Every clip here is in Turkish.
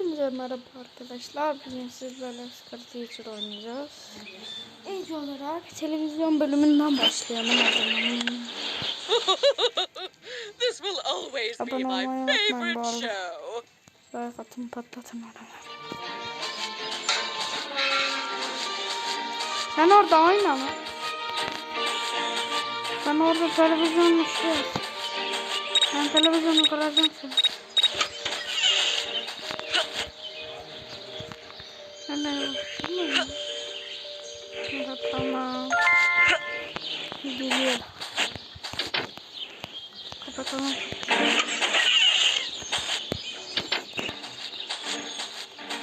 Hepinize merhaba arkadaşlar. Bugün sizlerle Scar Teacher oynayacağız. İlk olarak televizyon bölümünden başlayalım o zaman. this will always be my favorite show. Like atın patlatın oraları. Sen orada oynama. Ben orada televizyonla şey. Ben televizyonu kıracağım seni.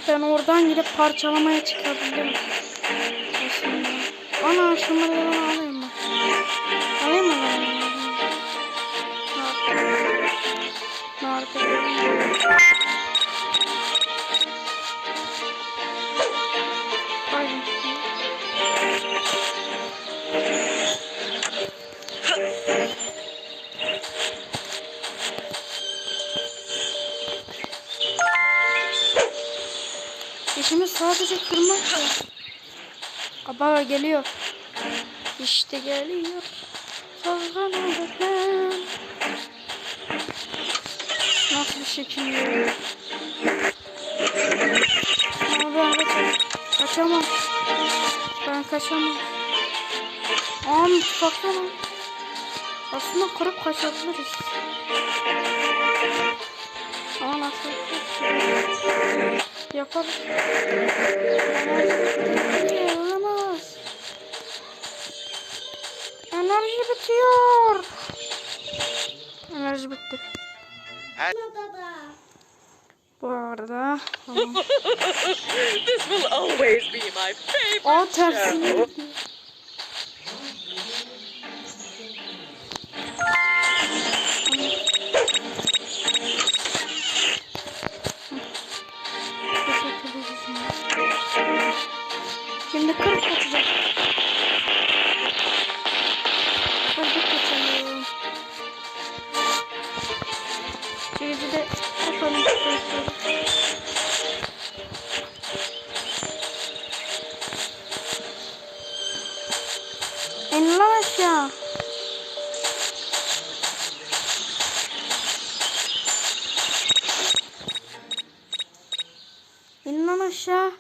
Ben oradan gidip parçalamaya çıkabildim. Ana şunları? Alayım İşimiz sadece kırmak ya. Aba geliyor. İşte geliyor. Sazdan öğretmen. Nasıl bir şekil ya? Ama kaçamam. Ben kaçamam. Aa baksana. Aslında kırıp kaçabiliriz. Ama nasıl? Enerji olamaz. Enerji bitiyor. Enerji bitti. Bu arada. This will always be my favorite o Şimdi kırık kaçacak. Kırık kaçalım. Şimdi de yapalım. İn lan aşağı. İn lan aşağı.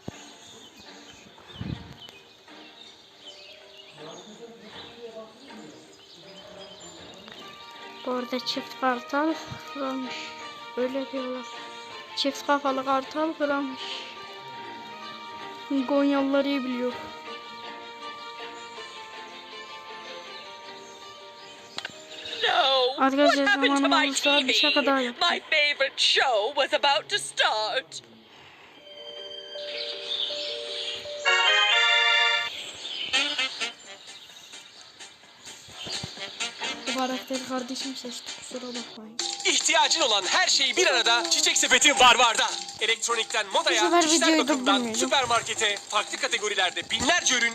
Arada çift kartal kırılmış. Öyle diyorlar. Çift kafalı kartal kırılmış. Gonyalılar iyi biliyor. Arkadaşlar zamanım olursa bir şaka daha yapacağım. My favorite show was about to start. Bu karakteri kardeşim seçti kusura bakmayın. İhtiyacın olan her şey bir arada Çiçek Sepeti var varda. Elektronikten modaya, kişisel bakımdan süpermarkete, farklı kategorilerde binlerce ürün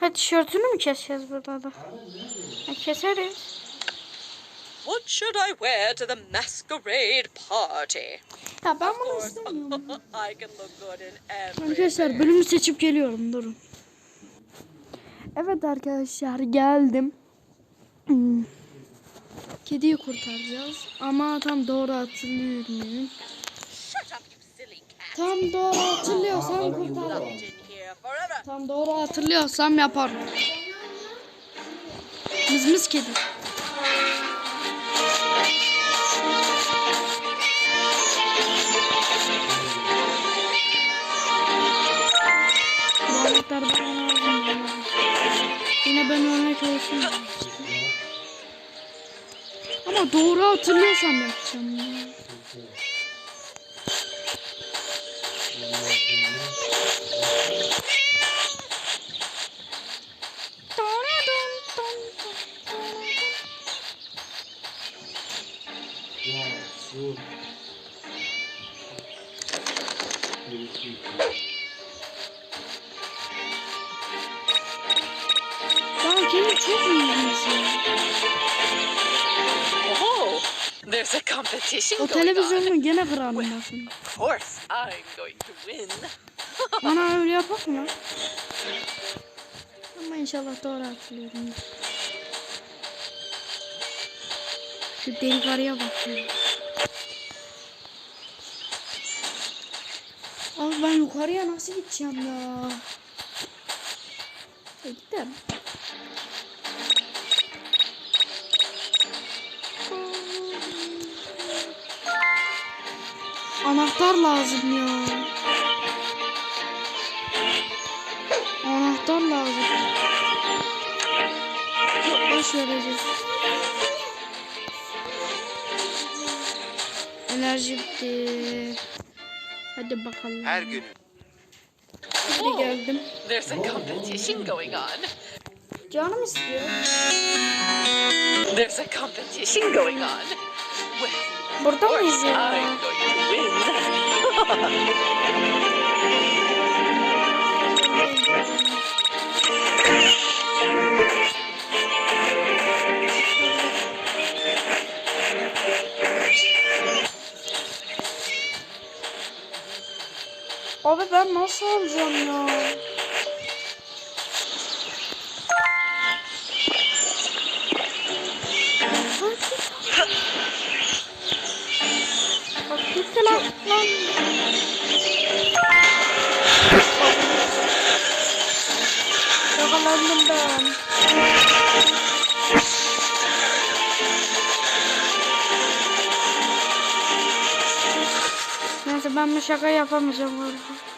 Ha tişörtünü mü keseceğiz burada da? Ha, keseriz. What should I wear to the masquerade party? Ya ben bunu istemiyorum. I can look good in every. Arkadaşlar bölümü seçip geliyorum durun. Evet arkadaşlar geldim. Hmm. Kediyi kurtaracağız ama tam doğru hatırlıyor muyum? Tam doğru hatırlıyorsam kurtarırım. Tam doğru hatırlıyorsam yaparım. Mızmız kedi. Bana ya. Yine ben örnek olsun. Ama doğru hatırlıyorsam yapacağım ya. Ya kedi çok There's a competition O going on. televizyonu gene kırarım basın. Of course, I'm going to win. Bana öyle yapak mı? Ama inşallah doğru hatırlıyorum. Şu deli karıya bak ya. Abi ben yukarıya nasıl gideceğim ya? E Anahtar lazım ya. Anahtar lazım. Yok boş vereceğiz. Enerji bitti. Hadi bakalım. Her gün Hadi geldim. There's a competition going on. Canım istiyor. There's a competition going on. Well, Burada to win. Abi ben nasıl alacağım ya? Yakalandım ben. Neyse ben bu şaka yapamayacağım galiba.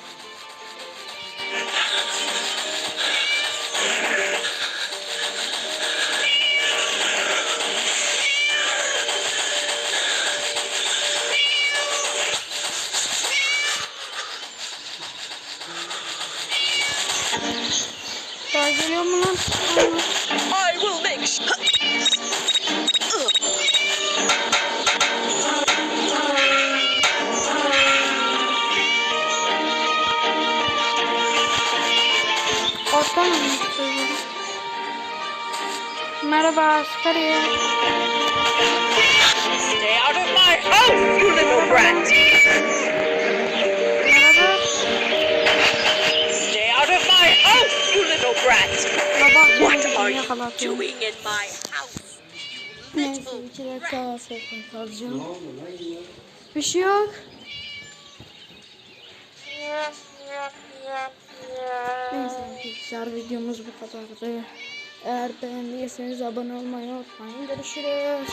Geliyor mu lan? I will make söylüyorum? Merhaba, Asgari. Stay out of my house, you little brat. What are you doing in my house? Neyse, iki dakika sokak kalacağım. Bir şey yok. Neyse arkadaşlar videomuz bu kadardı. Eğer beğendiyseniz abone olmayı unutmayın. Görüşürüz.